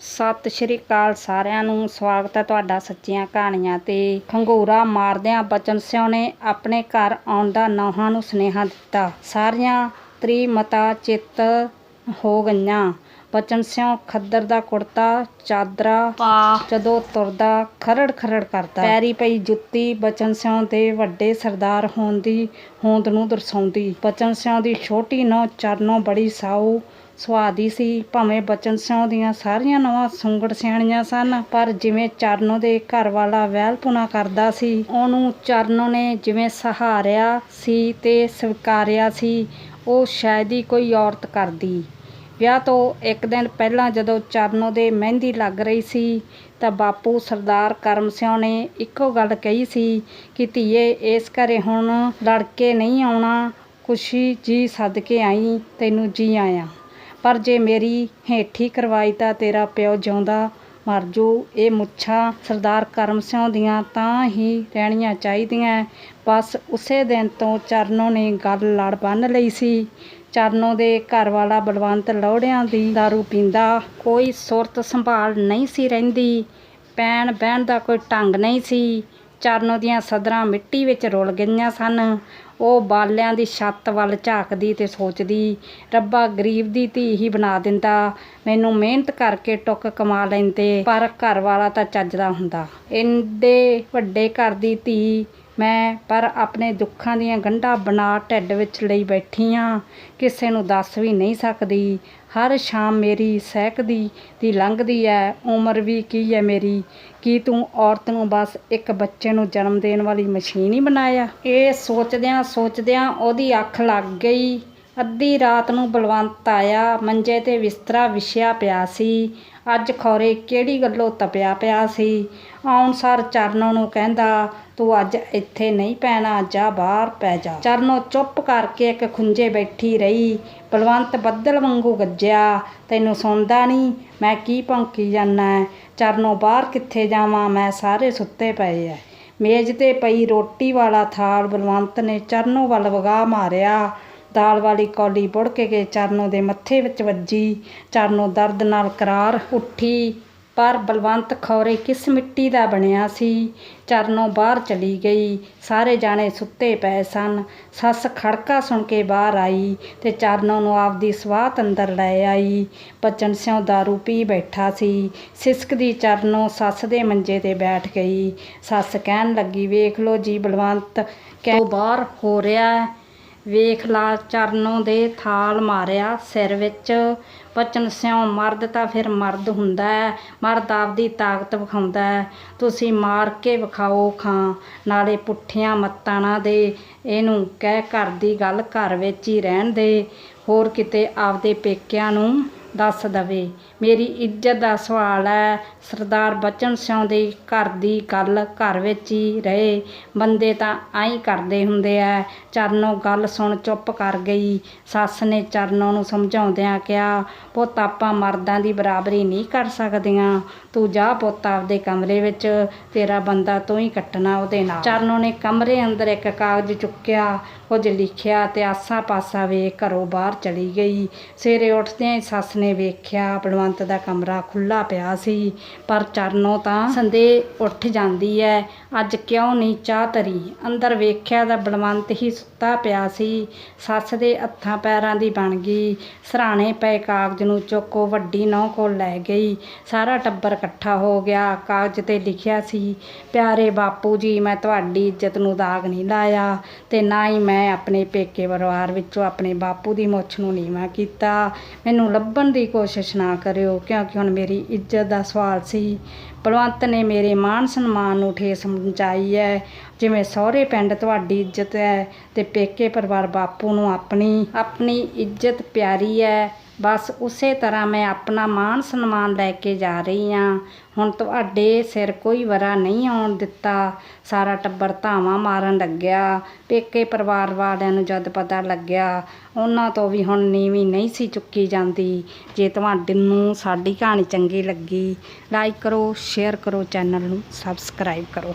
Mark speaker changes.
Speaker 1: ਸਤਿ ਸ਼੍ਰੀ ਅਕਾਲ ਸਾਰਿਆਂ ਨੂੰ ਸਵਾਗਤ ਹੈ ਤੁਹਾਡਾ ਸੱਚੀਆਂ ਕਹਾਣੀਆਂ ਤੇ ਖੰਗੂਰਾ ਮਾਰਦਿਆਂ ਬਚਨ ਸਿਉ ਨੇ ਆਪਣੇ ਘਰ ਆਉਣ ਦਾ ਨੌਹਾਂ ਨੂੰ ਸੁਨੇਹਾ ਦਿੱਤਾ। ਸਾਰੀਆਂ ਤ੍ਰੀਮਤਾ ਚਿੱਤ ਹੋ ਗਈਆਂ। ਬਚਨ ਸਿਉ ਖੱਦਰ ਦਾ ਕੁੜਤਾ ਚਾਦਰਾ ਪਾ। ਜਦੋਂ ਤੁਰਦਾ ਖਰੜ ਖਰੜ ਕਰਦਾ। ਪੈਰੀ ਪਈ ਜੁੱਤੀ ਬਚਨ ਸਿਉ ਦੇ ਵੱਡੇ ਸਰਦਾਰ ਹੋਣ ਦੀ ਹੋਂਦ ਨੂੰ ਦਰਸਾਉਂਦੀ। ਬਚਨ ਸਿਉ ਦੀ ਛੋਟੀ ਨੌ ਚਰਨੋਂ ਬੜੀ ਸਾਊ ਸੁਆਦੀ ਸੀ, ਭਾਵੇਂ ਬਚਨ ਸਿਉ ਦੀਆਂ ਸਾਰੀਆਂ ਨਵਾਂ ਸੁੰਗੜ ਸਿਆਣੀਆਂ ਸਨ, ਪਰ ਜਿਵੇਂ ਚਰਨੋ ਦੇ ਘਰ ਵਾਲਾ ਵਹਿਲਪੁਣਾ ਕਰਦਾ ਸੀ, ਉਹਨੂੰ ਚਰਨੋ ਨੇ ਜਿਵੇਂ ਸਹਾਰਿਆ ਸੀ ਤੇ ਸਵੀਕਾਰਿਆ ਸੀ, ਉਹ ਸ਼ਾਇਦ ਹੀ ਕੋਈ ਔਰਤ ਕਰਦੀ। ਵਿਆਹ ਤੋਂ ਇੱਕ ਦਿਨ ਪਹਿਲਾਂ ਜਦੋਂ ਚਰਨੋ ਦੇ ਮਹਿੰਦੀ ਲੱਗ ਰਹੀ ਸੀ, ਤਾਂ ਬਾਪੂ ਸਰਦਾਰ ਕਰਮ ਸਿਉ ਨੇ ਇੱਕੋ ਗੱਲ ਕਹੀ ਸੀ ਕਿ ਧੀਏ, ਇਸ ਘਰੇ ਹੁਣ ਲੜਕੇ ਨਹੀਂ ਆਉਣਾ, ਖੁਸ਼ੀ ਜੀ ਸੱਦ ਕੇ ਆਈ, ਤੈਨੂੰ ਜੀ ਆਇਆ। ਪਰ ਜੇ ਮੇਰੀ ਹੇਠੀ ਕਰਵਾਈ ਤਾਂ ਤੇਰਾ ਪਿਓ ਜਿਉਂਦਾ ਮਰ ਜੂ। ਇਹ ਮੁੱਛਾਂ ਸਰਦਾਰ ਕਰਮ ਸਿਉ ਦੀਆਂ ਤਾਂ ਹੀ ਰਹਿਣੀਆਂ ਚਾਹੀਦੀਆਂ। ਬਸ ਉਸੇ ਦਿਨ ਤੋਂ ਚਰਨੋਂ ਨੇ ਗੱਲ ਲੜ ਬੰਨ ਲਈ ਸੀ। ਚਰਨੋਂ ਦੇ ਘਰ ਵਾਲਾ ਬਲਵੰਤ ਲੋੜਿਆਂ ਦੀ दारू ਪੀਂਦਾ। ਕੋਈ ਸੁਰਤ ਸੰਭਾਲ ਨਹੀਂ ਸੀ ਰਹਿੰਦੀ। ਪੈਣ ਬਹਿਣ ਦਾ ਕੋਈ ਢੰਗ ਨਹੀਂ ਸੀ। ਚਰਨੋਂ ਦੀਆਂ ਸਦਰਾਂ ਮਿੱਟੀ ਵਿੱਚ ਰੁਲ ਗਈਆਂ ਸਨ। ਉਹ ਬਾਲਿਆਂ ਦੀ ਛੱਤ ਵੱਲ ਝਾਕਦੀ ਤੇ ਸੋਚਦੀ, ਰੱਬਾ, ਗਰੀਬ ਦੀ ਧੀ ਹੀ ਬਣਾ ਦਿੰਦਾ। ਮੈਨੂੰ ਮਿਹਨਤ ਕਰਕੇ ਟੁੱਕ ਕਮਾ ਲੈਂਦੇ, ਪਰ ਘਰ ਵਾਲਾ ਤਾਂ ਚੱਜਦਾ ਹੁੰਦਾ। ਇੰਦੇ ਵੱਡੇ ਘਰ ਦੀ ਧੀ ਮੈਂ ਪਰ ਆਪਣੇ ਦੁੱਖਾਂ ਦੀਆਂ ਗੰਢਾਂ ਬਣਾ ਢਿੱਡ ਵਿੱਚ ਲਈ ਬੈਠੀ ਹਾਂ ਕਿਸੇ ਨੂੰ ਦੱਸ ਵੀ ਨਹੀਂ ਸਕਦੀ। ਹਰ ਸ਼ਾਮ ਮੇਰੀ ਸਹਿਕਦੀ ਦੀ ਲੰਘਦੀ ਐ। ਉਮਰ ਵੀ ਕੀ ਐ ਮੇਰੀ? ਕੀ ਤੂੰ ਔਰਤ ਨੂੰ ਬਸ ਇੱਕ ਬੱਚੇ ਨੂੰ ਜਨਮ ਦੇਣ ਵਾਲੀ ਮਸ਼ੀਨ ਹੀ ਬਣਾਇਆ? ਇਹ ਸੋਚਦਿਆਂ ਸੋਚਦਿਆਂ ਉਹਦੀ ਅੱਖ ਲੱਗ ਗਈ। ਅੱਧੀ ਰਾਤ ਨੂੰ ਬਲਵੰਤ ਆਇਆ, ਮੰਜੇ ਤੇ ਬਿਸਤਰਾ ਵਿਛਿਆ ਪਿਆ ਸੀ। ਅੱਜ ਖੌਰੇ ਕਿਹੜੀ ਗੱਲੋਂ ਤਪਿਆ ਪਿਆ ਸੀ? ਆਉਣ ਸਾਰ ਚਰਨੋ ਨੂੰ ਕਹਿੰਦਾ, ਤੂੰ ਅੱਜ ਇੱਥੇ ਨਹੀਂ ਪੈਣਾ, ਜਾ ਬਾਹਰ ਪੈ ਜਾ। ਚਰਨੋ ਚੁੱਪ ਕਰਕੇ ਇੱਕ ਖੁੰਝੇ ਬੈਠੀ ਰਹੀ। ਬਲਵੰਤ ਬੱਦਲ ਵਾਂਗੂ ਗੱਜਿਆ, ਤੈਨੂੰ ਸੁਣਦਾ ਨਹੀਂ, ਮੈਂ ਕੀ ਭੌਂਕੀ ਜਾਨਾ? ਚਰਨੋ ਬਾਹਰ ਕਿੱਥੇ ਜਾਵਾਂ? ਮੈਂ ਸਾਰੇ ਸੁੱਤੇ ਪਏ ਐ। ਮੇਜ਼ ਤੇ ਪਈ ਰੋਟੀ ਵਾਲਾ ਥਾਲ ਬਲਵੰਤ ਨੇ ਚਰਨੋ ਵੱਲ ਵਗਾ ਮਾਰਿਆ। ਦਾਲ ਵਾਲੀ ਕੌਲੀ ਬੁੜ ਕੇ ਕੇ ਚਰਨੋਂ ਦੇ ਮੱਥੇ ਵਿੱਚ ਵੱਜੀ, ਚਰਨੋਂ ਦਰਦ ਨਾਲ ਕਰਾਰ ਉੱਠੀ। ਪਰ ਬਲਵੰਤ ਖੌਰੇ ਕਿਸ ਮਿੱਟੀ ਦਾ ਬਣਿਆ ਸੀ? ਚਰਨੋਂ ਬਾਹਰ ਚਲੀ ਗਈ। ਸਾਰੇ ਜਾਣੇ ਸੁੱਤੇ ਪਏ ਸਨ। ਸੱਸ ਖੜਕਾ ਸੁਣ ਕੇ ਬਾਹਰ ਆਈ ਤੇ ਚਰਨੋਂ ਨੂੰ ਆਪਦੀ ਸਵਾਤ ਅੰਦਰ ਲੈ ਆਈ। ਬਚਨ ਸਿਉ ਦਾਰੂ ਪੀ ਬੈਠਾ ਸੀ। ਸਿਸਕਦੀ ਚਰਨੋਂ ਸੱਸ ਦੇ ਮੰਜੇ ਤੇ ਬੈਠ ਗਈ। ਸੱਸ ਕਹਿਣ ਲੱਗੀ, ਵੇਖ ਲੋ ਜੀ ਬਲਵੰਤ, ਕਿਉਂ ਬਾਹਰ ਹੋ ਰਿਹਾ ਵੇਖ ਲਾ ਚਰਨੋਂ ਦੇ ਥਾਲ ਮਾਰਿਆ ਸਿਰ ਵਿੱਚ। ਬਚਨ ਸਿਉ ਮਰਦ ਤਾਂ ਫਿਰ ਮਰਦ ਹੁੰਦਾ ਹੈ, ਮਰਦ ਆਪਦੀ ਤਾਕਤ ਵਿਖਾਉਂਦਾ ਹੈ। ਤੁਸੀਂ ਮਾਰ ਕੇ ਵਿਖਾਓ ਖਾਂ, ਨਾਲੇ ਪੁੱਠੀਆਂ ਮੱਤਾਂ ਨਾ ਦੇ। ਇਹਨੂੰ ਕਹਿ ਘਰ ਦੀ ਗੱਲ ਘਰ ਵਿੱਚ ਹੀ ਰਹਿਣ ਦੇ। ਹੋਰ ਕਿਤੇ ਆਪਦੇ ਪੇਕਿਆਂ ਨੂੰ ਦੱਸ ਦਵੇ। ਮੇਰੀ ਇੱਜ਼ਤ ਦਾ ਸਵਾਲ ਹੈ ਸਰਦਾਰ ਬਚਨ ਸਿਉ ਦੇ ਘਰ ਦੀ ਗੱਲ ਘਰ ਵਿੱਚ ਹੀ ਰਹੇ। ਬੰਦੇ ਤਾਂ ਆਈ ਕਰਦੇ ਹੁੰਦੇ ਆ ਚਰਨੋਂ ਗੱਲ ਸੁਣ ਚੁੱਪ ਕਰ ਗਈ। ਸੱਸ ਨੇ ਚਰਨੋਂ ਨੂੰ ਸਮਝਾਉਂਦਿਆਂ ਕਿਹਾ, ਪੁੱਤ, ਆਪਾਂ ਮਰਦਾਂ ਦੀ ਬਰਾਬਰੀ ਨਹੀਂ ਕਰ ਸਕਦੀਆਂ। ਤੂੰ ਜਾ ਪੁੱਤ ਆਪਦੇ ਕਮਰੇ ਵਿੱਚ, ਤੇਰਾ ਬੰਦਾ ਤੂੰ ਹੀ ਕੱਟਣਾ ਉਹਦੇ ਨਾਲ। ਚਰਨੋਂ ਨੇ ਕਮਰੇ ਅੰਦਰ ਇੱਕ ਕਾਗਜ਼ ਚੁੱਕਿਆ, ਕੁਝ ਲਿਖਿਆ ਤੇ ਆਸਾ ਪਾਸਾ ਵੇਖ ਘਰੋਂ ਬਾਹਰ ਚਲੀ ਗਈ। ਸਵੇਰੇ ਉੱਠਦਿਆਂ ਹੀ ਸੱਸ ਨੇ ਵੇਖਿਆ, ਬਲਵੰਤ ਦਾ ਕਮਰਾ ਖੁੱਲਾ ਪਿਆ ਸੀ, ਪਰ ਚਰਨੋਂ ਤਾਂ ਸੰਦੇ ਉੱਠ ਜਾਂਦੀ ਹੈ ਅੱਜ ਕਿਉਂ ਨਹੀਂ ਚਾਹ ਤਰੀ ਅੰਦਰ ਵੇਖਿਆ ਤਾਂ ਬਲਵੰਤ ਹੀ ਸੁੱਤਾ ਪਿਆ ਸੀ, ਸੱਸ ਦੇ ਹੱਥਾਂ ਪੈਰਾਂ ਦੀ ਬਣ ਗਈ, ਸਰਾਣੇ ਪਏ ਕਾਗਜ਼ ਨੂੰ ਚੁੱਕੋ ਵੱਡੀ ਨੌ ਕੋਲ ਲੈ ਗਈ, ਸਾਰਾ ਟੱਬਰ ਇਕੱਠਾ ਹੋ ਗਿਆ, ਕਾਗਜ਼ ਤੇ ਲਿਖਿਆ ਸੀ, ਪਿਆਰੇ ਬਾਪੂ ਜੀ, ਮੈਂ ਤੁਹਾਡੀ ਇੱਜ਼ਤ ਨੂੰ ਦਾਗ ਨਹੀਂ ਲਾਇਆ ਤੇ ਨਾ ਹੀ ਮੈਂ ਆਪਣੇ ਪੇਕੇ ਪਰਿਵਾਰ ਵਿੱਚੋਂ ਆਪਣੇ ਬਾਪੂ ਦੀ ਮੁੱਛ ਨੂੰ ਨੀਵਾਂ ਕੀਤਾ, ਮੈਨੂੰ ਲੱਭਣ ਦੀ ਕੋਸ਼ਿਸ਼ ਨਾ ਕਰਿਓ, ਕਿਉਂਕਿ ਹੁਣ ਮੇਰੀ ਇੱਜ਼ਤ ਦਾ ਸਵਾਲ ਸੀ। ਬਲਵੰਤ ਨੇ ਮੇਰੇ ਮਾਣ ਸਨਮਾਨ ਨੂੰ ਠੇਸ ਪਹੁੰਚਾਈ ਹੈ। ਜਿਵੇਂ ਸਹੁਰੇ ਪਿੰਡ ਤੁਹਾਡੀ ਇੱਜ਼ਤ ਹੈ ਤੇ ਪੇਕੇ ਪਰਿਵਾਰ ਬਾਪੂ ਨੂੰ ਆਪਣੀ ਆਪਣੀ ਇੱਜ਼ਤ ਪਿਆਰੀ ਹੈ। ਬਸ ਉਸੇ ਤਰ੍ਹਾਂ ਮੈਂ ਆਪਣਾ ਮਾਣ ਸਨਮਾਨ ਲੈ ਕੇ ਜਾ ਰਹੀ ਹਾਂ ਹੁਣ ਤੁਹਾਡੇ ਸਿਰ ਕੋਈ ਵਰਾ ਨਹੀਂ ਆਉਣ ਦਿੱਤਾ। ਸਾਰਾ ਟੱਬਰ ਧਾਵਾਂ ਮਾਰਨ ਲੱਗਿਆ। ਪੇਕੇ ਪਰਿਵਾਰ ਵਾਲਿਆਂ ਨੂੰ ਜਦ ਪਤਾ ਲੱਗਿਆ, ਉਹਨਾਂ ਤੋਂ ਵੀ ਹੁਣ ਨੀਵੀਂ ਨਹੀਂ ਸੀ ਚੁੱਕੀ ਜਾਂਦੀ। ਜੇ ਤੁਹਾਡੇ ਨੂੰ ਸਾਡੀ ਕਹਾਣੀ ਚੰਗੀ ਲੱਗੀ ਲਾਈਕ ਕਰੋ ਸ਼ੇਅਰ ਕਰੋ ਚੈਨਲ ਨੂੰ ਸਬਸਕ੍ਰਾਈਬ ਕਰੋ।